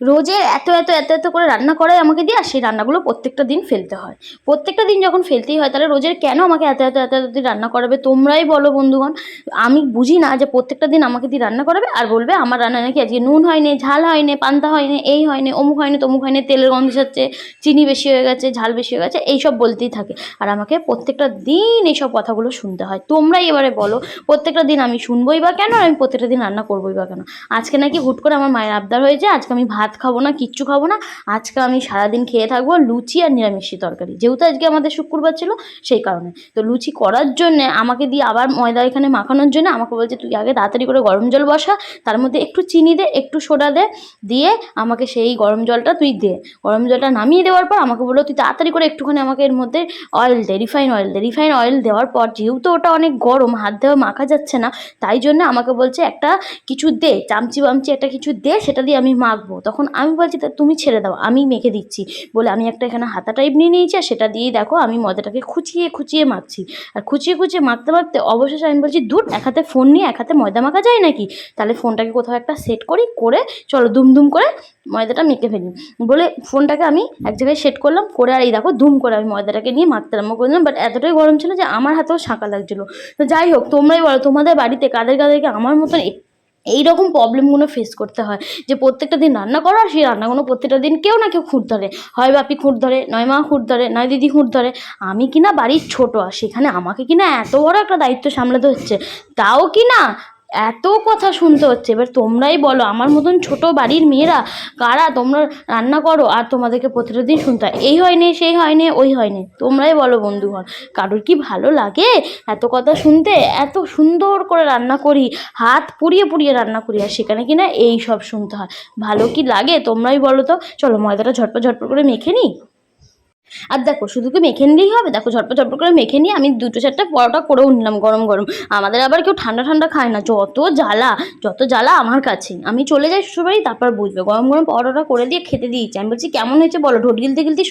রোজের এত এত এত এত করে রান্না করাই আমাকে দিয়ে, আর সেই রান্নাগুলো প্রত্যেকটা দিন ফেলতে হয়। প্রত্যেকটা দিন যখন ফেলতেই হয়, তাহলে রোজের কেন আমাকে এত এত এত এত দিন রান্না করাবে? তোমরাই বলো বন্ধুগণ। আমি বুঝি না যে প্রত্যেকটা দিন আমাকে দিয়ে রান্না করাবে, আর বলবে, আমার রান্না নাকি আজকে নুন হয়নি, ঝাল হয়নি, পান্তা হয়নি, এই হয়নি, অমুক হয়নি, তমুক হয়নি, তেলের গন্ধ ছাড়ছে, চিনি বেশি হয়ে গেছে, ঝাল বেশি হয়ে গেছে, এইসব বলতেই থাকে। আর আমাকে প্রত্যেকটা দিন এইসব কথাগুলো শুনতে হয়। তোমরাই এবারে বলো, প্রত্যেকটা দিন আমি শুনবোই বা কেন আমি প্রত্যেকটা দিন রান্না করবোই বা কেন? আজকে নাকি হুট করে আমার মায়ের আবদার হয়েছে, আজকে আমি ভাত খাব না, কিচ্ছু খাব না। আজকে আমি সারাদিন খেয়ে থাকব লুচি আর নিরামিষি তরকারি। যেহেতু আজকে আমাদের শুক্রবার ছিল সেই কারণে। তো লুচি করার জন্যে, আমাকে দিয়ে আবার ময়দা এখানে মাখানোর জন্য আমাকে বলছে, তুই আগে তাড়াতাড়ি করে গরম জল বসা, তার মধ্যে একটু চিনি দে, একটু সোডা দে, দিয়ে আমাকে সেই গরম জলটা তুই দে। গরম জলটা নামিয়ে দেওয়ার পর আমাকে বলল, তুই তাড়াতাড়ি করে একটুখানি আমাকে এর মধ্যে অয়েল দে রিফাইন অয়েল দে। রিফাইন অয়েল দেওয়ার পর যেহেতু ওটা অনেক গরম, হাত দেওয়া মাখা যাচ্ছে না, তাই জন্য আমাকে বলছে, একটা কিছু দে, চামচি বামচি একটা কিছু দে, সেটা দিয়ে আমি মাখবো। তখন আমি বলছি তুমি ছেড়ে দাও, আমি মেখে দিচ্ছি। বলে, আমি একটা এখানে হাতা টাইপ নিয়ে নিয়েছি, আর সেটা দিয়েই দেখো, আমি ময়দাটাকে খুচিয়ে খুচিয়ে মাখছি। আর খুচিয়ে খুচিয়ে মাখতে মাখতে অবশেষে আমি বলছি দূর এক হাতে ফোন নিয়ে এক হাতে ময়দা মাখা যায় নাকি? তাহলে ফোনটাকে কোথাও একটা সেট করি, করে চলো দুম দুম করে ময়দাটা মেখে ফেলি। বলে ফোনটাকে আমি এক জায়গায় সেট করলাম, করে আর এই দেখো ধুম করে আমি ময়দাটাকে নিয়ে মাখতে আরম্ভ করলাম বাট এতটাই গরম ছিল যে আমার হাতেও শাঁকা লাগছিল। তো যাই হোক, তোমরাই বলো, তোমাদের বাড়িতে কাদের, কাদেরকে আমার মতন এই রকম প্রবলেমগুলো ফেস করতে হয়। যে প্রত্যেকটা দিন রান্না করো আর সেই রান্নাগুলো প্রত্যেকটা দিন কেউ না কেউ খুঁড় ধরে। হয় বাপি খুঁড় ধরে, নয় মা খুঁড় ধরে, নয় দিদি খুঁড় ধরে। আমি কিনা বাড়ির ছোট আর সেখানে আমাকে কিনা এত বড় একটা দায়িত্ব সামলাতে হচ্ছে। তাও কিনা এত কথা শুনতে হচ্ছে। এবার তোমরাই বলো, আমার মতন ছোট বাড়ির মেয়েরা কারা? তোমরা রান্না করো আর তোমাদেরকে প্রতিটা দিন শুনতে হয়। এই হয়নি সেই হয়নি ওই হয়নি তোমরাই বলো বন্ধুগণ, কারোর কি ভালো লাগে এত কথা শুনতে? এত সুন্দর করে রান্না করি, হাত পুড়িয়ে পুড়িয়ে রান্না করি, আর সেখানে কিনা এই সব শুনতে হয়। ভালো কি লাগে তোমরাই বলো তো। চলো ময়দাটা ঝটপট ঝটপট করে মেখে নিই। আর দেখো, শুধু কি মেখে নিলেই হবে? দেখো, ঝটপট ঝটপট করে মেখে নিয়ে আমি দুটো চারটা পরোটা করেও নিলাম গরম গরম। আমাদের আবার কেউ ঠান্ডা ঠান্ডা খায় না। যত জ্বালা যত জ্বালা আমার কাছে। আমি চলে যাই শ্বশুরবাড়ি, তারপর বুঝবে। গরম গরম পরোটা করে দিয়ে খেতে দিয়েছি। আমি বলছি, কেমন হয়েছে বলো? ঢোট গিলতে গিলতে